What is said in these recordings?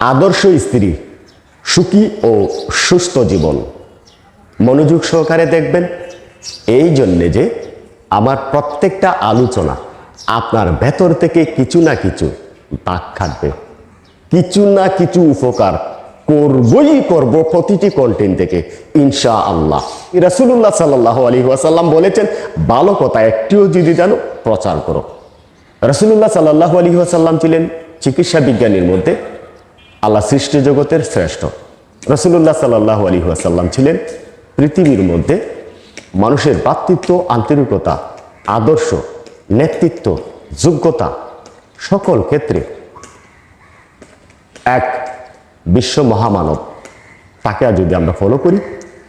আদর্শ স্ত্রী, সুখী ও সুস্থ জীবন। মনোযোগ সহকারে দেখবেন, এই জন্যে যে আমার প্রত্যেকটা আলোচনা আপনার ভেতর থেকে কিছু না কিছু দাগ খাটবে। কিছু না কিছু উপকার করবই করব প্রতিটি কন্টেন্ট থেকে ইনশা আল্লাহ রাসুল্লাহ সাল্লাহ আলী ওয়াসাল্লাম বলেছেন, ভালো কথা একটিও যদি জানো, প্রচার করো। রাসুল্লাহ সাল্লাহ আলী ওয়াসাল্লাম ছিলেন চিকিৎসা বিজ্ঞানীর মধ্যে। আল্লাহ সৃষ্টি জগতের শ্রেষ্ঠ। রসুল্লাহ সাল্লাহ আলী ওয়াসাল্লাম ছিলেন পৃথিবীর মধ্যে মানুষের ভ্রাতৃত্ব আন্তরিকতা, আদর্শ, নেতৃত্ব, যোগ্যতা সকল ক্ষেত্রে এক বিশ্ব মহামানব। তাকে যদি আমরা ফলো করি,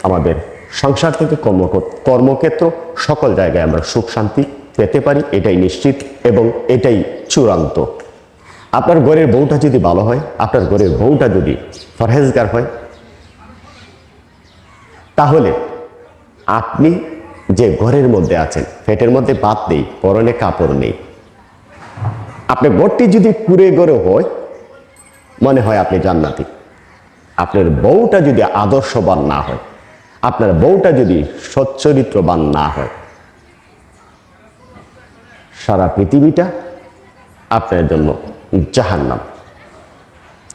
আমাদের সংসার থেকে কর্ম কর্মক্ষেত্র সকল জায়গায় আমরা সুখ শান্তি পেতে পারি, এটাই নিশ্চিত এবং এটাই চূড়ান্ত। আপনার ঘরের বউটা যদি ভালো হয়, আপনার ঘরের বউটা যদি ফরহেজগার হয়, তাহলে আপনি যে ঘরের মধ্যে আছেন পেটের মধ্যে ভাত নেই, পরনে কাপড় নেই আপনার ঘরটি যদি কুড়ে গড়ে হয়, মনে হয় আপনি জান্নাতি। আপনার বউটা যদি আদর্শবান না হয়, আপনার বউটা যদি সচ্চরিত্রবান না হয়, সারা পৃথিবীটা আপনার জন্য জাহান্নাম।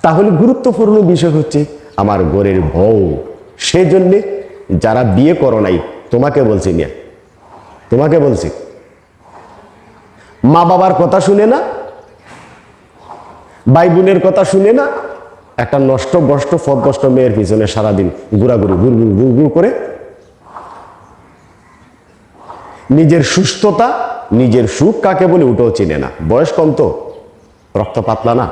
তাহলে গুরুত্বপূর্ণ বিষয় হচ্ছে আমার গোরের বউ। সেজন্যে যারা বিয়ে করো নাই, তোমাকে বলছি নিয়ে তোমাকে বলছি। মা বাবার কথা শুনে না, ভাই বোনের কথা শুনে না, একটা নষ্ট বষ্ট ফদবষ্ট মেয়ের পিছনে সারাদিন ঘুরাঘুরি, ঘুর ঘুর ঘুর করে নিজের সুস্থতা, নিজের সুখ কাকে বলে উঠেও চিনে না। বয়স কম তো। রক্ত পাতলা না।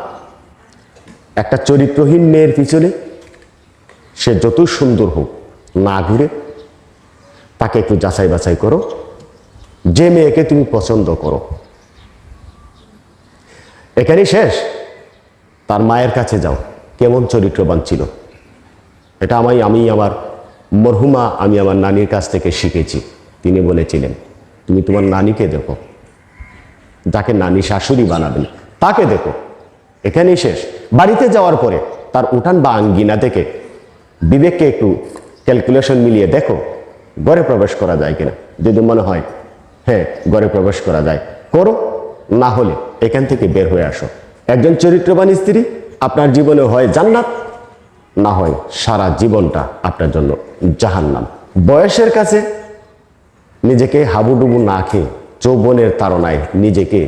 একটা চরিত্রহীন মেয়ের পিছনে সে যত সুন্দর হোক না ঘুরে, তাকে একটু যাচাই বাছাই করো। যে মেয়েকে তুমি পছন্দ করো। এখানেই শেষ। তার মায়ের কাছে যাও। কেমন চরিত্রবান ছিল। এটা আমি আমি আমার মরহুমা, আমি আমার নানির কাছ থেকে শিখেছি। তিনি বলেছিলেন, তুমি তোমার নানিকে দেখো। যাকে নানি শাশুড়ি বানাবেন তাকে দেখো। এখানেই শেষ। বাড়িতে যাওয়ার পরে তার উঠান বা আঙ্গিনা থেকে বিবেককে একটু ক্যালকুলেশন মিলিয়ে দেখো, ঘরে প্রবেশ করা যায় কিনা। যদি মনে হয় হ্যাঁ ঘরে প্রবেশ করা যায়, করো। না হলে এখান থেকে বের হয়ে আসো। একজন চরিত্রবান স্ত্রী, আপনার জীবনে হয় জান্নাত, না হয় সারা জীবনটা আপনার জন্য জাহান্নাম। বয়সের কাছে নিজেকে হাবুডুবু না খেয়ে যৌবনের তাড়নায় নিজেকে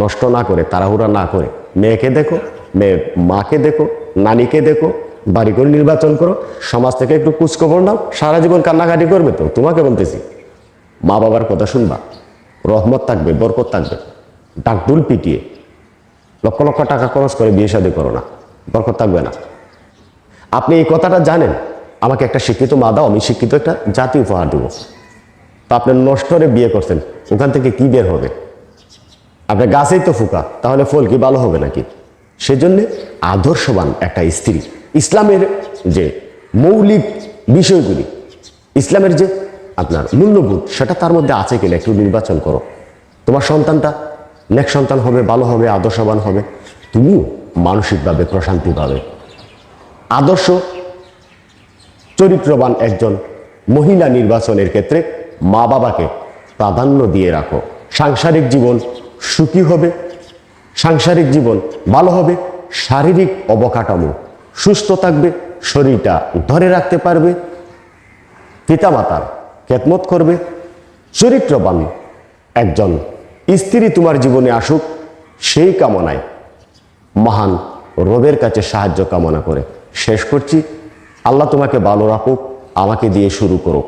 নষ্ট না করে, তাড়াহুড়া না করে, মেয়েকে দেখো, মেয়ে মাকে দেখো, নানিকে দেখো, বাড়ি করে নির্বাচন করো, সমাজ থেকে একটু কুচখবর নাও, সারা জীবন কান্নাকাটি করবে তো, তোমাকে বলতেছি। মা বাবার কথা শুনবা, রহমত থাকবে, বরকত থাকবে ডাকডুল পিটিয়ে, লক্ষ লক্ষ টাকা খরচ করে বিয়ে শাদী করো না, বরকত থাকবে না। আপনি এই কথাটা জানেন, আমাকে একটা শিক্ষিত মা দাও, আমি শিক্ষিত একটা জাতি উপহার দেবো। তা আপনি নষ্টরে বিয়ে করছেন, ওখান থেকে কি বের হবে? আপনার গাছেই তো ফুকা, তাহলে ফল কি ভালো হবে নাকি? সেজন্য আদর্শবান একটা স্ত্রী। ইসলামের যে মৌলিক বিষয়গুলি, ইসলামের যে আপনার মূল্যবোধ সেটা তার মধ্যে আছে কিনা একটু নির্বাচন করো। তোমার সন্তানটা নেক সন্তান হবে, ভালো হবে, আদর্শবান হবে। তুমিও মানসিকভাবে প্রশান্তি পাবে আদর্শ, চরিত্রবান একজন মহিলা নির্বাচনের ক্ষেত্রে মা বাবাকে প্রাধান্য দিয়ে রাখো। সাংসারিক জীবন সুখী হবে, সাংসারিক জীবন ভালো হবে, শারীরিক অবকাঠামো সুস্থ থাকবে, শরীরটা ধরে রাখতে পারবে, পিতামাতার খেদমত করবে চরিত্রবান একজন স্ত্রী তোমার জীবনে আসুক, সেই কামনায় মহান রবের কাছে সাহায্য কামনা করে শেষ করছি। আল্লাহ তোমাকে ভালো রাখুক, আমাকে দিয়ে শুরু করো